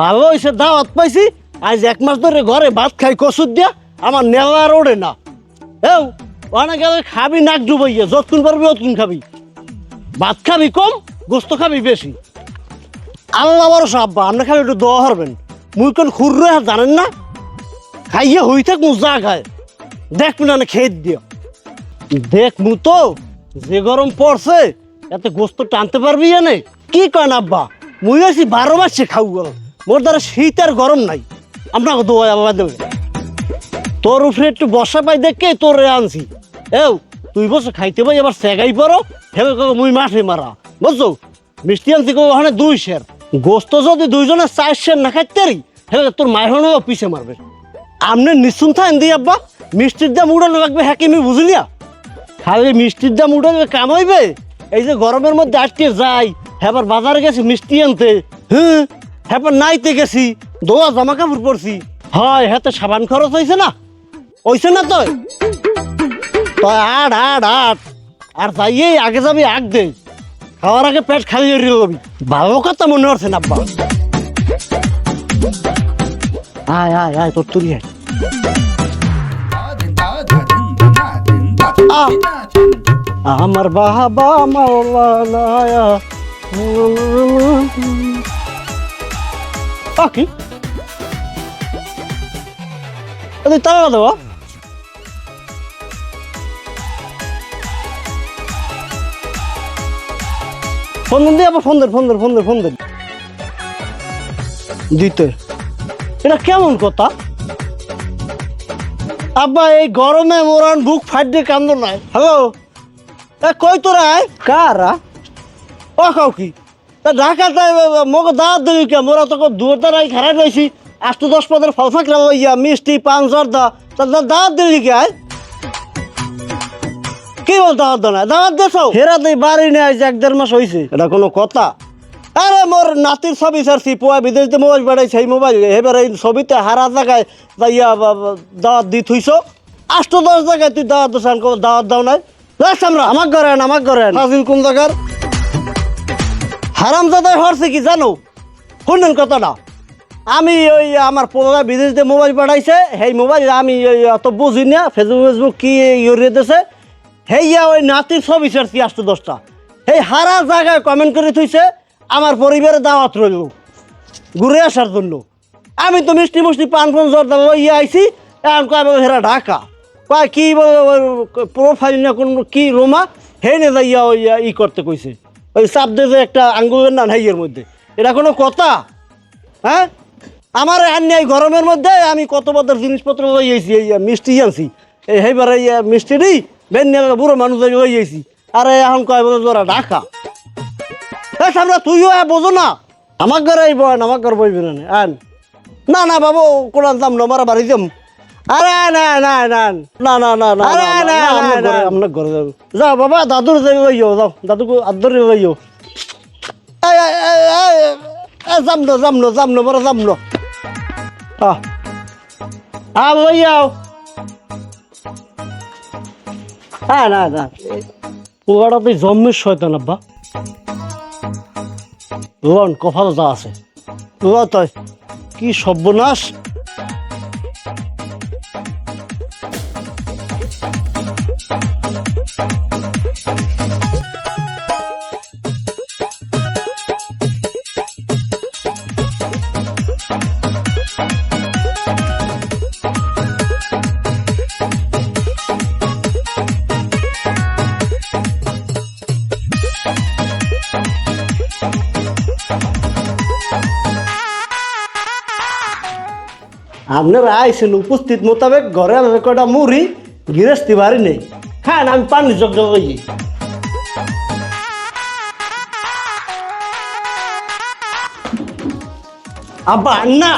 ভালো হয়েছে দাওয়াত পাইছি। আজ এক মাস ধরে ঘরে ভাত খাই, কসুর দিয়া। আমার নেওয়ার ওড়ে না। এও অনেক খাবি, নাক ডুবাইয়া, যতক্ষণ পারবি অতক্ষণ খাবি। ভাত খাবি কম, গোস্ত খাবি বেশি। আল্লাহ ভরসা, আব্বা, আপনি খালি একটু দোয়া হরবেন মুই কোন খুররে জানেন না? খাইয়ে হই থাক মু যা খায় দেখ না খেয়ে দিও দেখ মু তো যে গরম পড়ছে, এতে গোস্ত টানতে পারবি এনে? কি কন, আব্বা? মুই আছি বারো মাসে খাও গরম মোর দ্বারা শীত আর গরম নাই। আপনাকে দোয়া আবার দেবে। তোর উপরে একটু বসা পাই দেখে তোর আনছি। এও তুই বসে খাইতে পাই, এবার সেগাই পড়ো হেবে মুই মাঠে মারা। বুঝছ? মিষ্টি আনছি ওখানে দুই শের গোস্ত যদি দুইজনে চার শের না খাইতে পারি হেবে তোর মায়ের পিছে মারবে। আমনে নিশ্চিন্ত থাকেন দি আব্বা, মিষ্টির দাম উড়ানো লাগবে হ্যাঁ আমি বুঝলিয়া খালি মিষ্টির দাম উঠালে কামাইবে এই যে গরমের মধ্যে আটকে যাই হ্যাঁ বাজারে গেছে মিষ্টি আনতে। হ্যাঁ? হ্যাঁ নাইতে গেছি, দোয়া জামা কাপড় পরছি। হয় হ্যাঁ তো সাবান খরচ হয়েছে না? হয়েছে না তো? তো আট আট আট। আর যাইয়ে আগে যাবি আগ দে। খাওয়ার আগে পেট খালি হয়ে যাবি ভালো কথা মনে হচ্ছে না, আব্বা। আয় আয় আয়, তোর তুলি আয়। আমার বাবা মাওলানা পাখি তুই তারা দেবো ফোন দিয়ে আবার ফোন দেন ফোন দেন ফোন দেন ফোন দেন দিতে এটা কেমন কথা আব্বা এই গরমে মোরান বুক ফাটে কান্দ নাই হ্যালো কই তোরা কারা ও কাউ কি তা ঢাকাতে মোক দাঁত দিবি কে? মোরা তোকে দুয়ারটা নাই খারাপ রয়েছি। আষ্ট দশ পদের ফল থাকলে ইয়া মিষ্টি পান জর্দা। তা দাঁত দিবি কে কি বল দাওয়াত দাও না দেছো? হেরা তুই বাড়ি নিয়ে আইছে এক দেড় মাস হয়েছে এটা কোনো কথা? আরে মোর নাতির ছবি ছাড়ছি পোয়া বিদেশে মোবাইল বাড়াইছে এই মোবাইল এবার এই ছবিতে হারা জায়গায় যাইয়া দাওয়াত দি থুইছ। আষ্ট দশ জায়গায় তুই দাওয়াত দোসান দাওয়াত দাও নাই। আমরা। করেন আমাক করেন। ফাজিল কোন জায়গার? হারাম দাদাই হরছে কি জানো? শুনেন কথাটা। আমি ওই আমার পোলা বিদেশ দিয়ে মোবাইল পাঠাইছে, সেই মোবাইল আমি অত বুঝি না, ফেসবুক ফেসবুক কি ইয়ে দিছে হেইয়া ওই নাতির ছবি ছাড়ছি আটশো দশটা। সেই হারা জায়গায় কমেন্ট করে থইছে, আমার পরিবারে দাওয়াত রইল। ঘুরে আসার জন্য। আমি তো মিষ্টি মুষ্টি পান ফান জর্দা ইয়ে আইছি, এখন কয় হেরা ঢাকা? কয় কি প্রোফাইল না কোন কি রোমা? হে নে যাইয়া ওই ই করতে কইছে। ওই চাপ যে একটা আঙ্গুলের না হাইয়ের মধ্যে, এটা কোনো কথা? হ্যাঁ? আমার আনি এই গরমের মধ্যে আমি কত বছর জিনিসপত্র লইয়েছি এই মিষ্টি আনছি। এই হেবার এই মিষ্টি নি বেন বুড়ো মানুষ লইয়েছি আরে এখন কয় বছর তোরা ঢাকা? এ সামনে তুইও আয় বোঝো না। আমার ঘরে আমার ঘর বইবি না আন। না না বাবু কোন দাম না বাড়ি যাম। আরে না না না না না না না আরে না না আমরা ঘরে যাব বাবা দাদুর যাও দাদুকে আদর এই এই এই বড় আ ভাইয়াও হ্যাঁ না না পুয়াটা তুই জন্মের শয়তান আব্বা লন কফাল যা আছে কি সর্বনাশ আপনারা আইসেন উপস্থিত মোতাবেক ঘরে কয়টা মুড়ি গৃহস্থী বাড়ি নেই। হ্যাঁ আমি পানি জগ হই আব্বা আন্না।